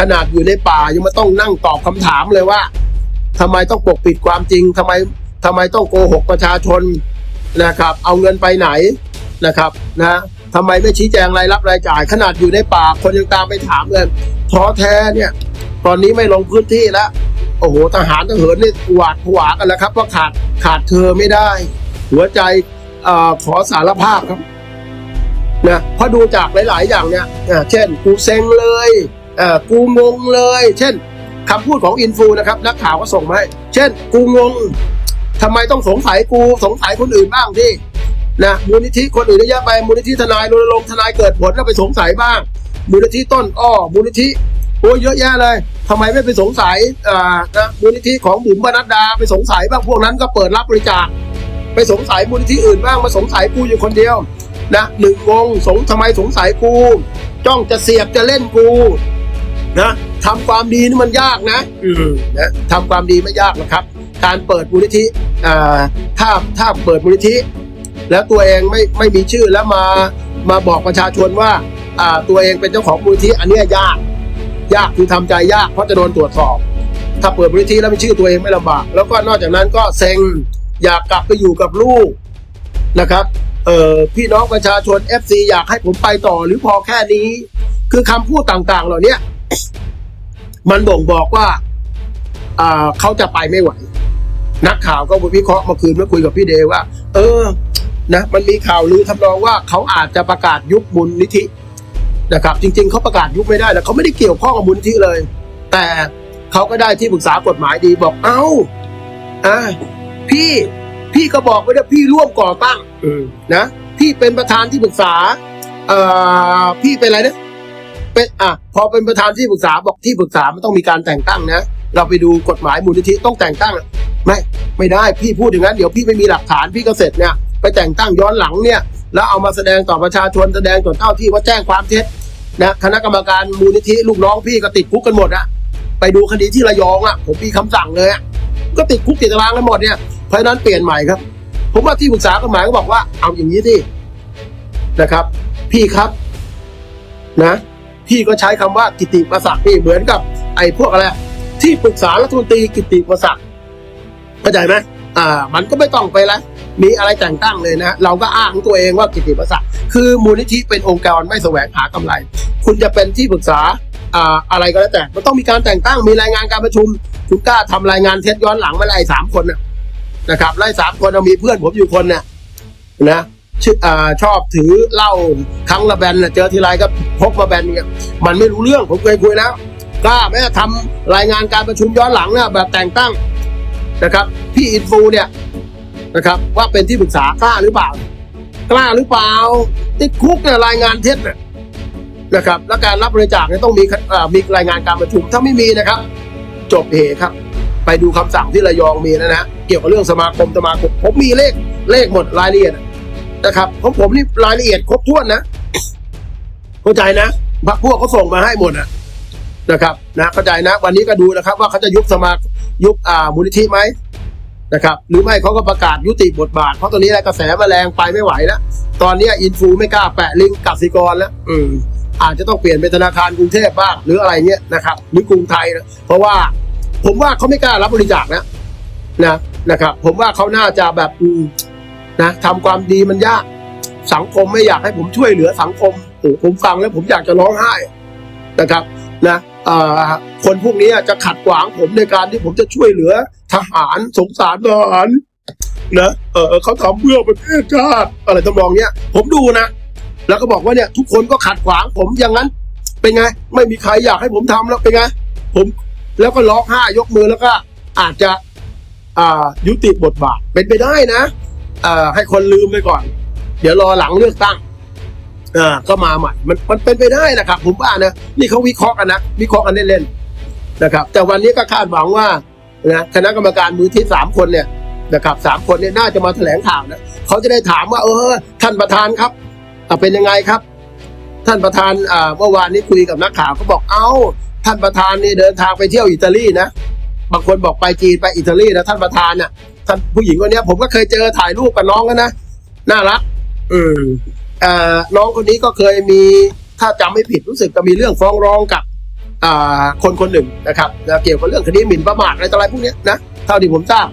ขนาดอยู่ในป่ายังมาต้องนั่งตอบคำถามเลยว่าทำไมต้องปกปิดความจริงทำไมทำไมต้องโกหกประชาชนนะครับ เอาเงินไปไหนนะครับนะทำไมไม่ชี้แจงรายรับรายจ่าย ขนาดอยู่ในป่าคนยังตามไปถามเลยท้อแท้เนี่ยตอนนี้ไม่ลงพื้นที่แล้วโอ้โหทหารทหารนี่หวาดผวากันแล้วครับว่าขาดขาดเธอไม่ได้ หัวใจอขอสารภาพครับนะเพราะดูจากหลาย ๆ อย่างเนี่ยเช่นกูเซ็งเลย อ่ากูงงเลย เช่นคำพูดของอินฟูนะครับนักข่าวก็ส่งมาให้ เช่น กูงงทำไมต้องสงสัยกูสงสัยคนอื่นบ้างที่นะมูลนิธิคนอื่นเยอะแยะไปมูลนิธิทนายรณรงค์ทนายเกิดผลก็ไปสงสัยบ้าง มูลนิธิต้นอ้อมูลนิธิโอ้ยเยอะแยะเลยทำไมไม่ไปสงสัยอ่านะมูลนิธิของบุ๋มบรรณดดาไปสงสัยบ้างพวกนั้นก็เปิดรับบริจาคไปสงสัยมูลนิธิอื่นบ้างมาสงสัยกูอยู่คนเดียวนะหนึ่งงงสงทำไมสงสัยกู จ้องจะเสียบจะเล่นกู นะทำความดีนี่มันยากนะอืมนะทำความดีไม่ยากหรอกครับ การเปิดมูลนิธิอ่าถ้าถ้าเปิดมูลนิธิ แล้วตัวเองไม่ไม่มีชื่อแล้วมามาบอกประชาชนว่าอ่าตัวเองเป็นเจ้าของมูลนิธิอันเนี้ยยาก ยากคือทำใจยากเพราะจะโดนตรวจสอบ ถ้าเปิดมูลนิธิแล้วไม่ชื่อตัวเองไม่ลำบาก แล้วก็นอกจากนั้นก็เซ็งอยากกลับไปอยู่กับลูกนะครับเอ่อพี่น้องประชาชน FC อยากให้ผมไปต่อหรือพอแค่นี้ คือคำพูดต่างๆ เหล่าเนี้ย มันบ่งบอกว่าเขาจะไปไม่ไหว นักข่าวก็วิเคราะห์เมาคืนเมื่อคุยกับพี่เดว่า เออนะมันมีข่าวลือทำนองว่าเขาอาจจะประกาศยุบมูลนิธินะครับ จริง ๆเขาประกาศยุบไม่ได้แล้วเขาไม่ได้เกี่ยวข้องกับมูลนิธิเลย แต่เขาก็ได้ที่ปรึกษากฎหมายดีบอกเอ้าอ่าพี่พี่ก็บอกไว้ว่าพี่ร่วมก่อตั้งนะพี่เป็นประธานที่ปรึกษาเอ่อพี่เป็นอะไรนะ เป็นอะพอเป็นประธานที่ปรึกษาบอกที่ปรึกษามันต้องมีการแต่งตั้งนะ เราไปดูกฎหมายมูลนิธิต้องแต่งตั้งไม่ไม่ได้พี่พูดอย่างนั้นเดี๋ยวพี่ไม่มีหลักฐานพี่ก็เสร็จเนี่ยไปแต่งตั้งย้อนหลังเนี่ยแล้วเอามาแสดงต่อประชาชนแสดงต่อเจ้าที่ว่าแจ้งความเท็จนะคณะกรรมการมูลนิธิลูกน้องพี่ก็ติดคุกกันหมดอะไปดูคดีที่ระยองอะผมมีคำสั่งเลยอะก็ติดคุกติดตารางกันหมดเนี่ยเพราะนั้นเปลี่ยนใหม่ครับ ผมว่าที่ปรึกษากฎหมายก็บอกว่าเอาอย่างนี้ที่นะครับ พี่ครับนะ พี่ก็ใช้คำว่ากิติประศักดิ์นี่เหมือนกับ ไอ้พวกอะไรที่ปรึกษารัฐมนตรีกิติประศักดิ์เข้าใจไหมอ่า มันก็ไม่ต้องไปล้วมีอะไรแต่งตั้งเลยนะ เราก็อ้างตัวเองว่ากิติประศักดิ์คือมูลนิธิเป็นองค์กรไม่แสวงหากำไร คุณจะเป็นที่ปรึกษาอ่าอะไรก็แล้วแต่ มันต้องมีการแต่งตั้งมีรายงานการประชุม คุณกล้าทำรายงานเท็จย้อนหลังมาไล่สามคนนะครับไล่สามคนเรามีเพื่อนผมอยู่คนนี่ยนะ ชอชอบถือเหล้าครั้งละแบนเจอทีไรก็พกมาแบนเนี่ยมันไม่รู้เรื่องผมเคยคุยแล้วกล้าแม้ทำรายงานการประชุมย้อนหลังเนี่ยแบบแต่งตั้งนะครับ พี่อินฟูเนี่ยนะครับ ว่าเป็นที่ปรึกษากล้าหรือเปล่ากล้าหรือเปล่าติดคุกเนี่ยรายงานเท็จเนี่ยนะครับ และการรับบริจาคเนี่ยต้องมีมีรายงานการประชุมถ้าไม่มีนะครับ จบเหครับ ไปดูคำสั่งที่ระยองมีนะนะเกี่ยวกับเรื่องสมาคมสมาคมผมมีเลขเลขหมดรายละเอียด นะครับของผมนี่รายละเอียดครบถ้วนนะเข้าใจนะพรรคพวกเขาส่งมาให้หมดนะนะครับ นะเข้าใจนะ วันนี้ก็ดูนะครับ ว่าเขาจะยุบสมายุบอ่ามูลนิธิไหมนะครับ หรือไม่เขาก็ประกาศยุติบทบาท เพราะตอนนี้กระแสแมลงไปไม่ไหวแล้ว ตอนนี้อินฟูไม่กล้าแปะลิงก์กสิกรแล้วอืมอาจจะต้องเปลี่ยนเป็นธนาคารกรุงเทพบ้างหรืออะไรเงี้ยนะครับหรือกรุงไทยนะเพราะว่าผมว่าเขาไม่กล้ารับบริจาคนะนะนะครับ ผมว่าเขาน่าจะแบบอืม นะทำความดีมันยาก สังคมไม่อยากให้ผมช่วยเหลือสังคมโอ้ผมฟังแล้วผมอยากจะร้องไห้นะครับนะคนพวกนี้จะขัดขวางผมในการที่ผมจะช่วยเหลือ ทหารสงสารทหารนะเออเขาทำเพื่อประเทศชาติอะไรทำนองเนี้ย ผมดูนะ แล้วก็บอกว่าเนี่ย ทุกคนก็ขัดขวางผมอย่างนั้น เป็นไง ไม่มีใครอยากให้ผมทำแล้วเป็นไง ผมแล้วก็ร้องไห้ยกมือแล้วก็อาจจะอ่ายุติบทบาทเป็นไปได้นะ เอ่อให้คนลืมไปก่อน เดี๋ยวรอหลังเลือกตั้งเอ่าก็มาใหม่มันมันเป็นไปได้นะครับ ผมว่านะนี่เขาวิเคราะห์กันนะวิเคราะห์กันเล่นๆนะครับ แต่วันนี้ก็คาดหวังว่านะคณะกรรมการมือที่สามคนเนี่ยนะครับสามคนเนี่ยน่าจะมาแถลงข่าวนะเขาจะได้ถามว่า เออ ท่านประธานครับเป็นยังไงครับ ท่านประธานเมื่อวานนี้คุยกับนักข่าวเขาบอกเอ้า ท่านประธานนี่เดินทางไปเที่ยวอิตาลีนะบางคนบอกไปจีนไปอิตาลีนะท่านประธานน่ะท่าน ผู้หญิงคนนี้ผมก็เคยเจอถ่ายรูปกับน้องกันนะน่ารักอืมอ่อน้องคนนี้ก็เคยมีถ้าจำไม่ผิดรู้สึกจะมีเรื่องฟ้องร้องกับอ่าคนคนหนึ่งนะครับเกี่ยวกับเรื่องคดีหมิ่นประมาทอะไรต่ออะไรพวกนี้นะเท่าที่ผมทราบ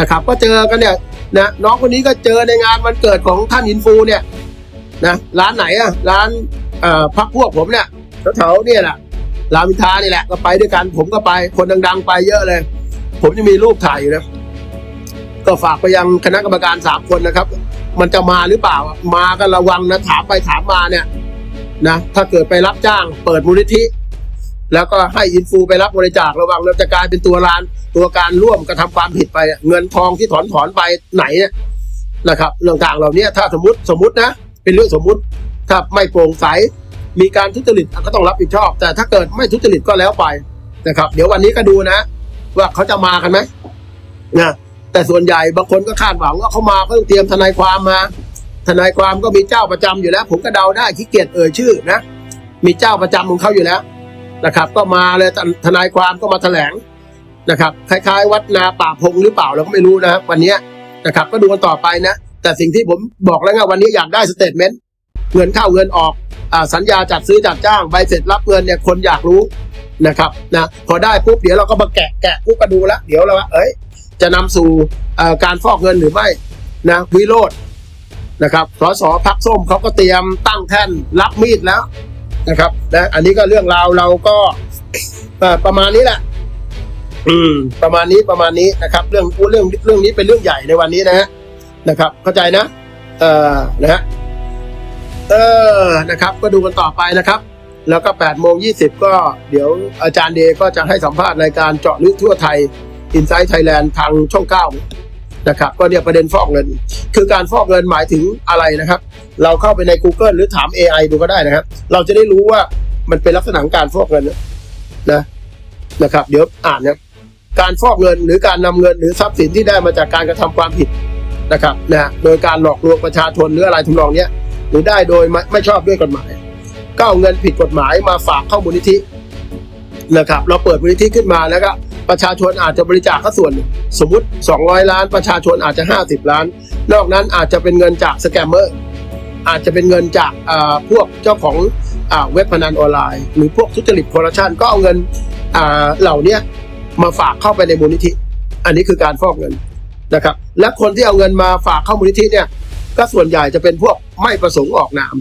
นะครับ ก็เจอกันเนี่ยนะน้องคนนี้ก็เจอในงานวันเกิดของท่านอินฟูเนี่ยนะร้านไหนอะร้านพักพวกผมเนี่ยแถวๆเนี่ยแหละรามอินทานี่แหละก็ไปด้วยกัน ผมก็ไปคนดัง ๆ ไปเยอะเลย ผมจะมีรูปถ่ายอยู่นะ ก็ฝากไปยังคณะกรรมการสามคนนะครับ มันจะมาหรือเปล่ามาก็ระวังนะถามไปถามมาเนี่ยนะถ้าเกิดไปรับจ้างเปิดมูลนิธิ แล้วก็ให้อินฟูไปรับบริจาคระวังเราจะกลายเป็นตัวรานตัวการร่วมกระทำความผิดไป เงินทองที่ถอนถอนไปไหนเนี่ยนะครับเรื่องต่างเหล่านี้ถ้าสมมติสมมตินะ เป็นเรื่องสมมติถ้าไม่โปร่งใสมีการทุจริตก็ต้องรับผิดชอบ แต่ถ้าเกิดไม่ทุจริตก็แล้วไปนะครับ เดี๋ยววันนี้ก็ดูนะ ว่าเขาจะมากันไหมนะ แต่ส่วนใหญ่บางคนก็คาดหวังว่าเขามาเขาต้องเตรียมทนายความมา ทนายความก็มีเจ้าประจำอยู่แล้ว ผมก็เดาได้ขี้เกียจเอ่ยชื่อนะมีเจ้าประจำของเขาอยู่แล้วนะครับ ก็มาเลยทนายความก็มาแถลงนะครับ คล้ายๆ วัดนาป่าพงหรือเปล่าเราก็ไม่รู้นะครับวันนี้นะครับ ก็ดูกันต่อไปนะ แต่สิ่งที่ผมบอกแล้วไงวันนี้อยากได้สเตทเมนต์เงินเข้าเงินออกอสัญญาจัดซื้อจัดจ้างใบเสร็จรับเงินเนี่ยคนอยากรู้นะครับนะพอได้ปุ๊บเดี๋ยวเราก็มาแกะแกะปุ๊บก็ดูแล้วเดี๋ยวเราเอ้ย จะนำสู่การฟอกเงินหรือไม่นะวิโรธนะครับสสพักส้มเขาก็เตรียมตั้งแท่นรับมีดแล้วนะครับนะอันนี้ก็เรื่องราวเราก็ประมาณนี้แหละ อืม ประมาณนี้ประมาณนี้นะครับ เรื่องเรื่องเรื่องนี้เป็นเรื่องใหญ่ในวันนี้นะฮะนะครับ เข้าใจนะ เออนะฮะเออนะครับ ก็ดูกันต่อไปนะครับ แล้วก็8โมง20ก็เดี๋ยวอาจารย์เดก็จะให้สัมภาษณ์รายการเจาะลึกทั่วไทย อินไซต์ไทยแลนด์ทางช่องเก้านะครับก็เนี่ยประเด็นฟอกเงิน คือการฟอกเงินหมายถึงอะไรนะครับ เราเข้าไปใน Google หรือถาม AI ดูก็ได้นะครับ เราจะได้รู้ว่ามันเป็นลักษณะของการฟอกเงินนะนะครับ เดี๋ยวอ่านนะการฟอกเงินหรือการนำเงินหรือทรัพย์สินที่ได้มาจากการกระทำความผิดนะครับนะโดยการหลอกลวงประชาชนหรืออะไรทำนองเนี้ยหรือได้โดยไม่ไม่ชอบด้วยกฎหมายก็เอาเงินผิดกฎหมายมาฝากเข้ามูลนิธินะครับ เราเปิดมูลนิธิขึ้นมาแล้วก็ ประชาชนอาจจะบริจาคก็ส่วน สมมติ 200 ล้าน ประชาชนอาจจะ 50 ล้าน นอกนั้นอาจจะเป็นเงินจากสแกมเมอร์อาจจะเป็นเงินจากพวกเจ้าของอเว็บพนันออนไลน์ หรือพวกทุจริตคอร์รัปชันก็เอาเงินเหล่านี้มาฝากเข้าไปในมูลนิธิ อันนี้คือการฟอกเงินนะครับ และคนที่เอาเงินมาฝากเข้ามูลนิธิเนี่ยก็ส่วนใหญ่จะเป็นพวกไม่ประสงค์ออกนาม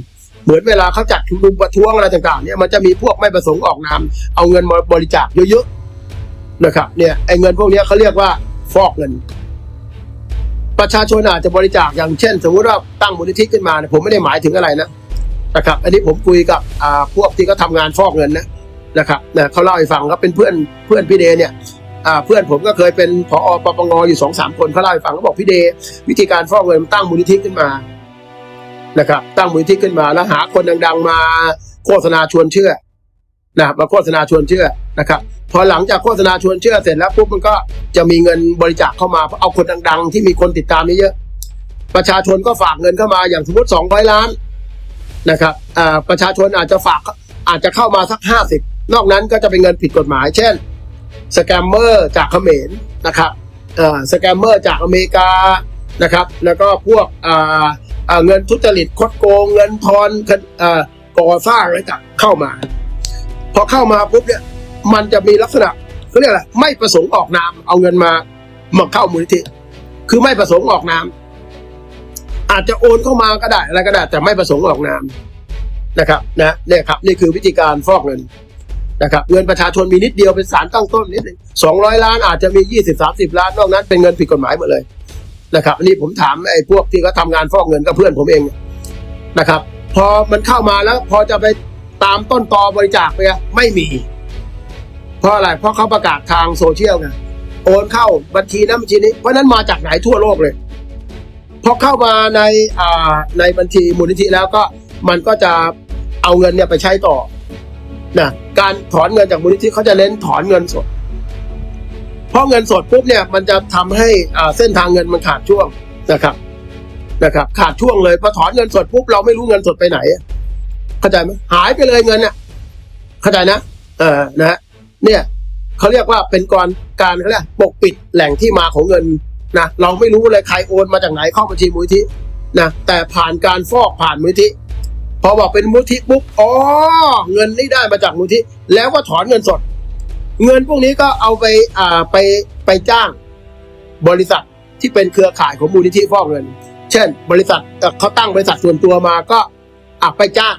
เหมือนเวลาเขาจัดชุมนุมประท้วงอะไรต่างๆเนี่ยมันจะมีพวกไม่ประสงค์ออกนาม เอาเงินมาบริจาคเยอะๆ นะครับเนี่ยไอ้เงินพวกนี้เขาเรียกว่าฟอกเงิน ประชาชนอาจจะบริจาคอย่างเช่น สมมติว่าตั้งมูลนิธิขึ้นมาเนี่ยผมไม่ได้หมายถึงอะไรนะนะครับ อันนี้ผมคุยกับอ่าพวกที่เขาทำงานฟอกเงินนะนะครับเนี่ยเขาเล่าให้ฟังเขาเป็นเพื่อนเพื่อนพี่เดเนี่ยอ่าเพื่อนผมก็เคยเป็นผอปปงอยู่สองสามคนเขาเล่าให้ฟังเขาบอกพี่เดวิธีการฟอกเงินตั้งมูลนิธิขึ้นมานะครับ ตั้งมูลนิธิขึ้นมาแล้วหาคนดัง ๆ มาโฆษณาชวนเชื่อ นะครับมาโฆษณาชวนเชื่อนะครับ พอหลังจากโฆษณาชวนเชื่อเสร็จแล้วปุ๊บมันก็จะมีเงินบริจาคเข้ามาเพราะเอาคนดัง ๆ ที่มีคนติดตามเยอะๆประชาชนก็ฝากเงินเข้ามาอย่างสมมติสองร้อยล้านนะครับประชาชนอาจจะฝากอาจจะเข้ามาสักห้าสิบนอกนั้นก็จะเป็นเงินผิดกฎหมาย เช่นสแกมเมอร์จากเขมรนะครับสแกมเมอร์จากอเมริกานะครับแล้วก็พวกเงินทุจริตคดโกงเงินทอนก่อก่อสร้างอะไรต่างเข้ามา พอเข้ามาปุ๊บเนี่ยมันจะมีลักษณะเขาเรียกอะไรไม่ประสงค์ออกนาม เอาเงินมามาเข้ามูลนิธิ คือไม่ประสงค์ออกนาม อาจจะโอนเข้ามาก็ได้อะไรก็ได้แต่ไม่ประสงค์ออกนามนะครับนะเนี่ยครับนี่คือวิธีการฟอกเงินนะครับเงินประชาชนมีนิดเดียวเป็นสารตั้งต้นนิดหนึ่งสองร้อยล้านอาจจะมียี่สิบสามสิบล้านนอกนั้นเป็นเงินผิดกฎหมายหมดเลยนะครับอันนี้ผมถามไอ้พวกที่เขาทำงานฟอกเงินกับเพื่อนผมเองนะครับ พอมันเข้ามาแล้วพอจะไป ตามต้นตอบริจาคไปอะไม่มี เพราะอะไร เพราะเขาประกาศทางโซเชียลไงโอนเข้าบัญชีนั้นบัญชีนี้ เพราะนั้นมาจากไหนทั่วโลกเลย พอเข้ามาในอ่าในบัญชีมูลนิธิแล้วก็มันก็จะเอาเงินเนี่ยไปใช้ต่อนะการถอนเงินจากมูลนิธิเขาจะเน้นถอนเงินสด เพราะเงินสดปุ๊บเนี่ยมันจะทำให้อ่าเส้นทางเงินมันขาดช่วงนะครับนะครับ ขาดช่วงเลยพอถอนเงินสดปุ๊บเราไม่รู้เงินสดไปไหนอะ เข้าใจไหมหายไปเลยเงินเนี่ยเข้าใจนะเออนะเนี่ยเขาเรียกว่าเป็นกรการเขาเรียกปกปิดแหล่งที่มาของเงินนะเราไม่รู้เลยใครโอนมาจากไหนเข้าบัญชีมูลทินะแต่ผ่านการฟอกผ่านมูลทิพอบอกเป็นมูลทิปุ๊บอ๋อเงินนี่ได้มาจากมูลทิแล้วก็ถอนเงินสด เงินพวกนี้ก็เอาไปอ่าไปไปจ้าง บริษัทที่เป็นเครือข่ายของมูลนิธิฟอกเงิน เช่น บริษัทเขาตั้งบริษัทส่วนตัวมาก็อไปจ้าง